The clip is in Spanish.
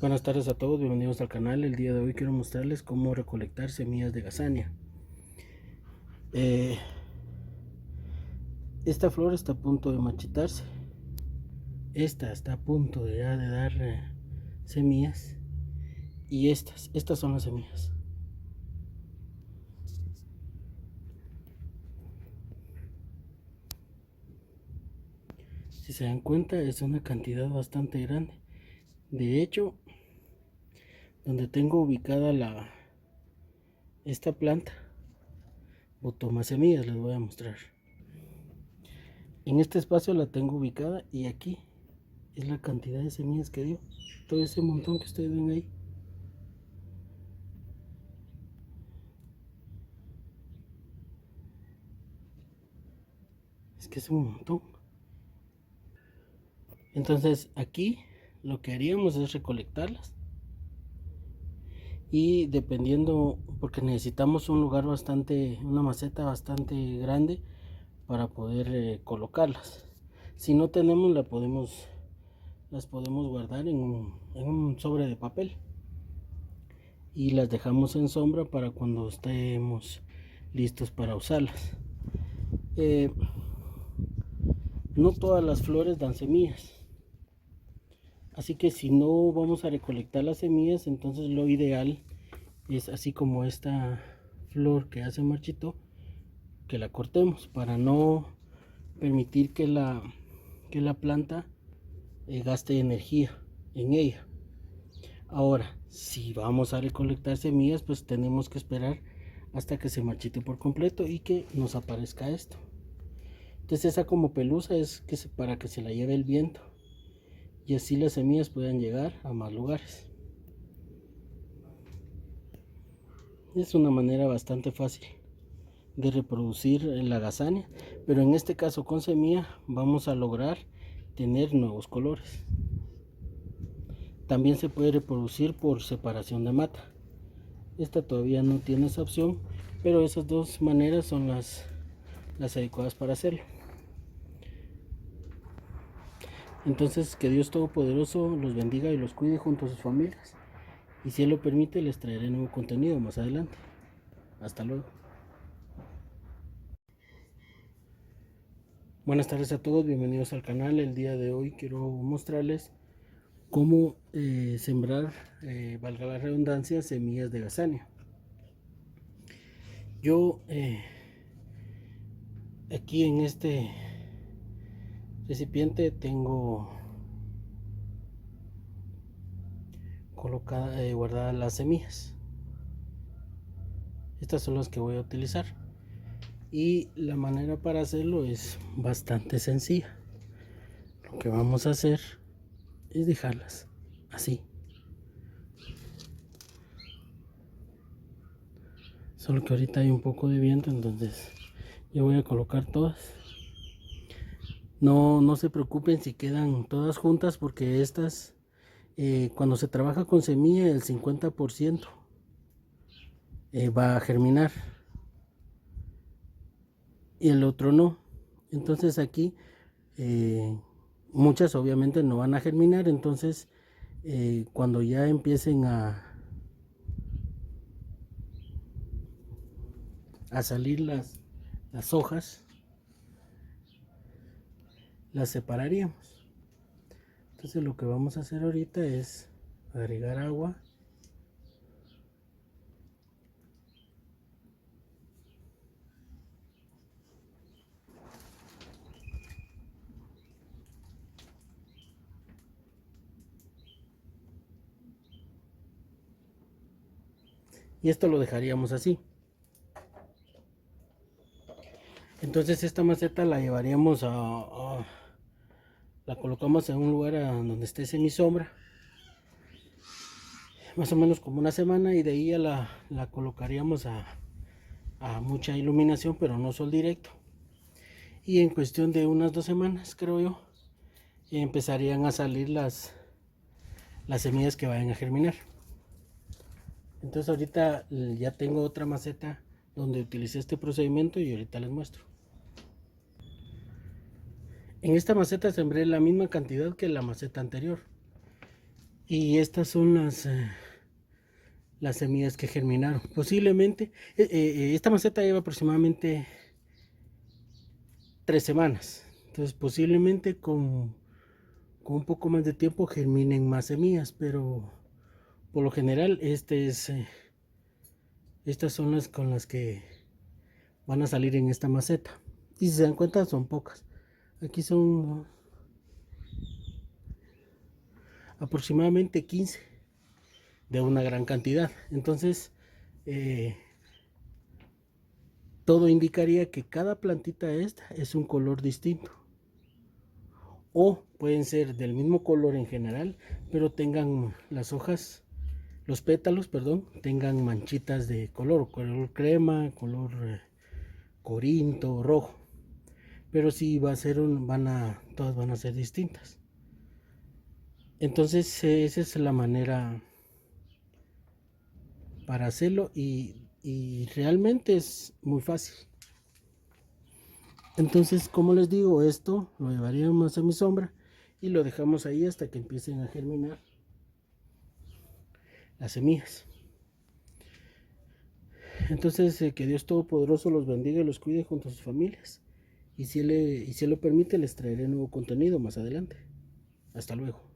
Buenas tardes a todos, bienvenidos al canal. El día de hoy quiero mostrarles cómo recolectar semillas de gazania. Eh, esta flor está a punto de machitarse. Esta está a punto de dar eh, semillas. Y estas, estas son las semillas. Si se dan cuenta es una cantidad bastante grande. De hecho, donde tengo ubicada la esta planta. Botó más semillas les voy a mostrar. En este espacio la tengo ubicada y aquí es la cantidad de semillas que dio. Todo ese montón que ustedes ven ahí. Es que es un montón. Entonces aquí lo que haríamos es recolectarlas y dependiendo porque necesitamos un lugar bastante una maceta bastante grande para poder eh, colocarlas. Si no tenemos la podemos las podemos guardar en un, sobre de papel y las dejamos en sombra para cuando estemos listos para usarlas. Eh, no todas las flores dan semillas Así que si no vamos a recolectar las semillas, entonces lo ideal es así como esta flor que hace marchito, que la cortemos para no permitir que la, que la planta eh, gaste energía en ella. Ahora, si vamos a recolectar semillas, pues tenemos que esperar hasta que se marchite por completo y que nos aparezca esto. Entonces esa como pelusa es que para que se la lleve el viento y así las semillas puedan llegar a más lugares. Es una manera bastante fácil de reproducir la gazania, pero en este caso con semilla vamos a lograr tener nuevos colores. También se puede reproducir por separación de mata. Esta todavía no tiene esa opción, pero esas dos maneras son las, las adecuadas para hacerlo. Entonces que Dios Todopoderoso los bendiga y los cuide junto a sus familias. Y si Él lo permite, les traeré nuevo contenido más adelante. Hasta luego. Buenas tardes a todos, bienvenidos al canal. El día de hoy quiero mostrarles cómo eh, sembrar, eh, valga la redundancia, semillas de gazania. Yo eh, aquí en este recipiente tengo eh, guardadas las semillas. Estas son las que voy a utilizar. Y la manera para hacerlo es bastante sencilla. Lo que vamos a hacer es dejarlas así. Solo que ahorita hay un poco de viento entonces yo voy a colocar todas no, no se preocupen si quedan todas juntas porque estas, eh, cuando se trabaja con semilla, el 50% eh, va a germinar y el otro no. Entonces aquí eh, muchas obviamente no van a germinar, entonces cuando ya empiecen a, a salir las, las hojas, las separaríamos. Entonces lo que vamos a hacer ahorita es agregar agua. Y esto lo dejaríamos así. Entonces esta maceta la llevaríamos a la colocamos en un lugar donde esté semi sombra más o menos como una semana y de ahí ya la, la colocaríamos a, a, mucha iluminación pero no sol directo. Y en cuestión de unas dos semanas creo yo empezarían a salir las las semillas que vayan a germinar. Entonces ahorita ya tengo otra maceta donde utilicé este procedimiento y ahorita les muestro en esta maceta sembré la misma cantidad que la maceta anterior. Y estas son las, eh, las semillas que germinaron. Posiblemente, eh, eh, esta maceta lleva aproximadamente tres semanas. Entonces posiblemente con, con un poco más de tiempo germinen más semillas, pero por lo general este es, estas son las con las que van a salir en esta maceta. Y si se dan cuenta son pocas. Aquí son aproximadamente 15 de una gran cantidad. Entonces, eh, todo indicaría que cada plantita esta es un color distinto. O pueden ser del mismo color en general, pero tengan las hojas, los pétalos, perdón, tengan manchitas de color, color crema, color eh, corinto, rojo. Pero si va a ser un, van a, todas van a ser distintas. Entonces esa es la manera para hacerlo y, realmente es muy fácil. Entonces, como les digo, esto lo llevaríamos a mi sombra y lo dejamos ahí hasta que empiecen a germinar las semillas. Entonces, eh, que Dios Todopoderoso los bendiga y los cuide junto a sus familias. Y si, y si lo permite, les traeré nuevo contenido más adelante. Hasta luego.